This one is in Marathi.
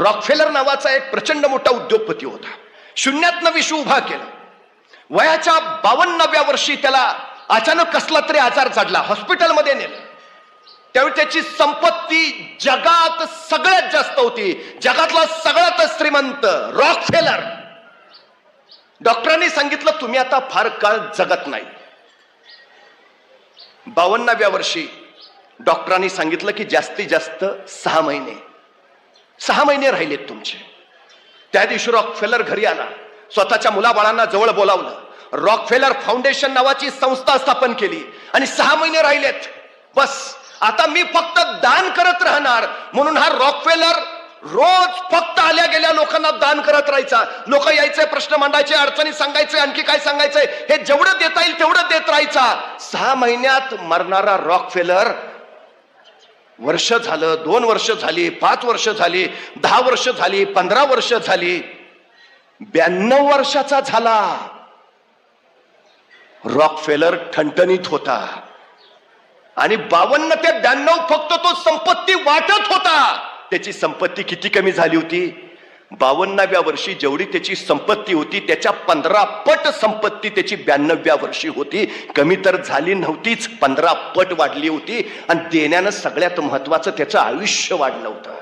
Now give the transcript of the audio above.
रॉकफेलर नावाचा एक प्रचंड मोठा उद्योगपती होता. शून्यातनं विश्व उभा केलं. वयाच्या बावन्नाव्या वर्षी त्याला अचानक कसला तरी आजार चढला हॉस्पिटलमध्ये नेलं. त्यावेळी त्याची संपत्ती जगात सगळ्यात जास्त होती. जगातला सगळ्यात श्रीमंत रॉकफेलर. डॉक्टरांनी सांगितलं तुम्ही आता फार काळ जगत नाही. बावन्नाव्या वर्षी डॉक्टरांनी सांगितलं की जास्तीत जास्त सहा महिने. सहा महिने राहिलेत तुमचे. त्या दिवशी रॉकफेलर घरी आला. स्वतःच्या मुलाबाळांना जवळ बोलावलं. रॉकफेलर फाउंडेशन नावाची संस्था स्थापन केली आणि सहा महिने राहिलेत. बस आता मी फक्त दान करत राहणार म्हणून हा रॉकफेलर रोज फक्त आल्या गेल्या लोकांना दान करत राहायचा. लोक यायचे प्रश्न मांडायचे अडचणी सांगायचे आणखी काय सांगायचंय हे जेवढं देता येईल तेवढं देत राहायचा. सहा महिन्यात मरणारा रॉकफेलर वर्ष झालं दोन वर्ष झाली पाच वर्ष झाली दहा वर्ष झाली पंधरा वर्ष झाली. ब्याण्णव वर्षाचा झाला. रॉक फेलर ठणठणीत होता. आणि बावन्न ते ब्याण्णव फक्त तो संपत्ती वाटत होता. त्याची संपत्ती किती कमी झाली होती? बावन्नाव्या वर्षी जेवढी त्याची संपत्ती होती त्याच्या पंधरा पट संपत्ती त्याची ब्याण्णव्या वर्षी होती. कमी तर झाली नव्हतीच पंधरा पट वाढली होती. आणि देण्यानं सगळ्यात महत्वाचं त्याचं आयुष्य वाढलं होतं.